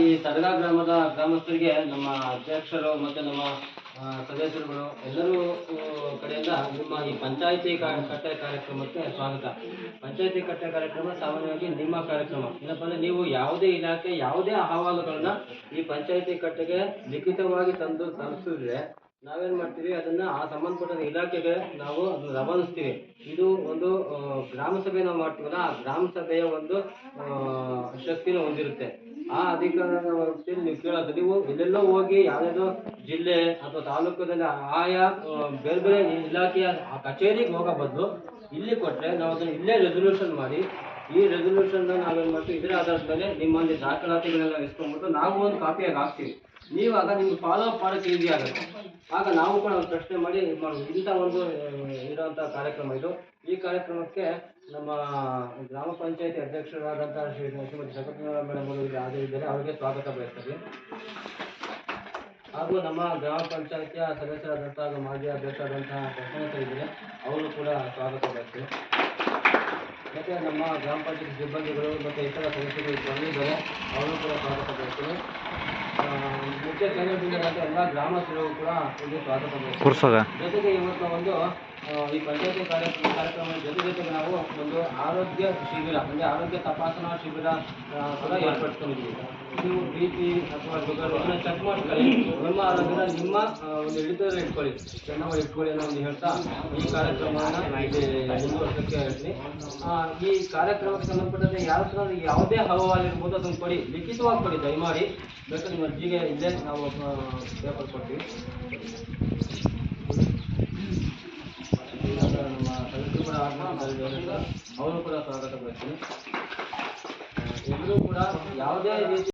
ಈ ತಡಗಾ ಗ್ರಾಮದ ಗ್ರಾಮಸ್ಥರಿಗೆ ನಮ್ಮ ಅಧ್ಯಕ್ಷರು ಮತ್ತು ನಮ್ಮ ಸದಸ್ಯರುಗಳು ಎಲ್ಲರೂ ಕಡೆಯಿಂದ ನಿಮ್ಮ ಈ ಪಂಚಾಯಿತಿ ಕಟ್ಟೆ ಕಾರ್ಯಕ್ರಮಕ್ಕೆ ಸ್ವಾಗತ. ಪಂಚಾಯಿತಿ ಕಟ್ಟೆ ಕಾರ್ಯಕ್ರಮ ಸಾಮಾನ್ಯವಾಗಿ ನಿಮ್ಮ ಕಾರ್ಯಕ್ರಮ. ಏನಪ್ಪ ಅಂದರೆ ನೀವು ಯಾವುದೇ ಇಲಾಖೆ ಯಾವುದೇ ಅಹವಾಲುಗಳನ್ನ ಈ ಪಂಚಾಯಿತಿ ಕಟ್ಟೆಗೆ ಲಿಖಿತವಾಗಿ ತಂದು ತಲುಪಿಸಿದ್ರೆ ನಾವೇನ್ ಮಾಡ್ತೀವಿ? ಅದನ್ನ ಆ ಸಂಬಂಧಪಟ್ಟ ಇಲಾಖೆಗೆ ನಾವು ಅದನ್ನ ರವಾನಿಸ್ತೀವಿ. ಇದು ಒಂದು ಗ್ರಾಮ ಸಭೆ ನಾವು ಮಾಡ್ತೀವಲ್ಲ, ಆ ಗ್ರಾಮ ಸಭೆಯ ಒಂದು ಶಕ್ತಿನ ಹೊಂದಿರುತ್ತೆ. ಆ ವ್ಯವಸ್ಥೆಯಲ್ಲಿ ನೀವು ಕೇಳೋದು, ನೀವು ಎಲ್ಲೆಲ್ಲೋ ಹೋಗಿ ಯಾವ್ಯಾವುದೋ ಜಿಲ್ಲೆ ಅಥವಾ ತಾಲೂಕದಲ್ಲಿ ಆಯಾ ಬೇರೆ ಬೇರೆ ಇಲಾಖೆಯ ಕಚೇರಿಗೆ ಹೋಗೋ ಬದಲು ಇಲ್ಲಿ ಕೊಟ್ರೆ ನಾವು ಅದನ್ನ ಇಲ್ಲೇ ರೆಸೊಲ್ಯೂಷನ್ ಮಾಡಿ, ಈ ರೆಸೊಲ್ಯೂಷನ್ ನಾವೇನ್ ಮಾಡ್ತೀವಿ? ಇದರ ಆಧಾರದ ಮೇಲೆ ನಿಮ್ಮಲ್ಲಿ ದಾಖಲಾತಿಗಳೆಲ್ಲ ಇಸ್ಕೊಂಡ್ಬಿಟ್ಟು ನಾವು ಒಂದು ಕಾಪಿಯಾಗಿ ಹಾಕ್ತೀವಿ. ನೀವಾಗ ನಿಮ್ಗೆ ಫಾಲೋ ಅಪ್ ಮಾಡೋಕ್ಕೆ ಈಸಿ ಆಗುತ್ತೆ. ಆಗ ನಾವು ಕೂಡ ಒಂದು ಪ್ರಶ್ನೆ ಮಾಡಿ ಇಂಥ ಒಂದು ಇರುವಂಥ ಕಾರ್ಯಕ್ರಮ ಇದು. ಈ ಕಾರ್ಯಕ್ರಮಕ್ಕೆ ನಮ್ಮ ಗ್ರಾಮ ಪಂಚಾಯತಿ ಅಧ್ಯಕ್ಷರಾದಂಥ ಶ್ರೀ ಶ್ರೀಮತಿ ಶಕುಂತಲಾ ಮೇಡಮ್ ಅವರು ಇಲ್ಲಿ ಅವರಿಗೆ ಸ್ವಾಗತ ಬಯಸ್ತೀವಿ ಹಾಗೂ ನಮ್ಮ ಗ್ರಾಮ ಪಂಚಾಯತಿಯ ಸದಸ್ಯರಾದಂಥ ಹಾಗೂ ಮಾಜಿ ಅಧ್ಯಕ್ಷರಾದಂತಹ ಇದ್ದಾರೆ ಅವರು ಕೂಡ ಸ್ವಾಗತ ಬಯಸ್ತೀವಿ ಮತ್ತೆ ನಮ್ಮ ಗ್ರಾಮ ಪಂಚಾಯತ್ ಸಿಬ್ಬಂದಿಗಳು ಮತ್ತು ಇತರ ಸದಸ್ಯರು ಬಂದಿದ್ದಾರೆ. ಅವರು ಕೂಡ ಸ್ವಾಗತ ಬಯಸ್ತಾರೆ ಆ, ಮುಖ್ಯ ಕೇಂದ್ರದಿಂದಂತ ಎಲ್ಲ ಗ್ರಾಮಸ್ಥರು ಕೂಡ ಒಂದು ಸ್ವಾಗತ ಜೊತೆಗೆ ಇವತ್ತು ಒಂದು ಈ ಪಂಚಾಯತಿ ಕಾರ್ಯಕ್ರಮ ಕಾರ್ಯಕ್ರಮದ ಜೊತೆ ಜೊತೆಗೆ ನಾವು ಒಂದು ಆರೋಗ್ಯ ಶಿಬಿರ, ಅಂದರೆ ಆರೋಗ್ಯ ತಪಾಸಣಾ ಶಿಬಿರ ಕೂಡ ಏರ್ಪಡಿಸ್ಕೊಂಡಿದ್ದೀವಿ. ನೀವು ಬಿ ಪಿ ಅಥವಾ ಶುಗರ್ ಚೆಕ್ ಮಾಡ್ಕೊಳ್ಳಿ. ನಿಮ್ಮ ಆರೋಗ್ಯನ ನಿಮ್ಮ ಒಂದು ಹಿಡಿತದಲ್ಲಿ ಇಟ್ಕೊಳ್ಳಿ. ಚೆನ್ನಾಗಿ ಇಟ್ಕೊಳ್ಳಿ ಅನ್ನೋ ಒಂದು ಹೇಳ್ತಾ ಈ ಕಾರ್ಯಕ್ರಮವನ್ನು ಮುಂದುವರ್ಸಕ್ಕೆ ಹೇಳ್ತೀನಿ. ಈ ಕಾರ್ಯಕ್ರಮಕ್ಕೆ ಸಂಬಂಧಪಟ್ಟಂತೆ ಯಾವ ಥರ ಯಾವುದೇ ಹಲವಾಗಿರ್ಬೋದು ಅದನ್ನು ಕೊಡಿ. ಲಿಖಿತವಾಗಿ ಕೊಡಿ, ದಯಮಾಡಿ. ಬೇಕಾದ್ರೆ ನಿಮ್ಮ ಅರ್ಜಿಗೆ ಇಲ್ಲೇ ನಾವು ಪೇಪರ್ ಕೊಡ್ತೀವಿ ಈಗ ನಮ್ಮ ಅವರು ಕೂಡ ಸ್ವಾಗತ ಪಡ್ತೀನಿ. ಎಲ್ಲರೂ ಕೂಡ ಯಾವುದೇ ರೀತಿ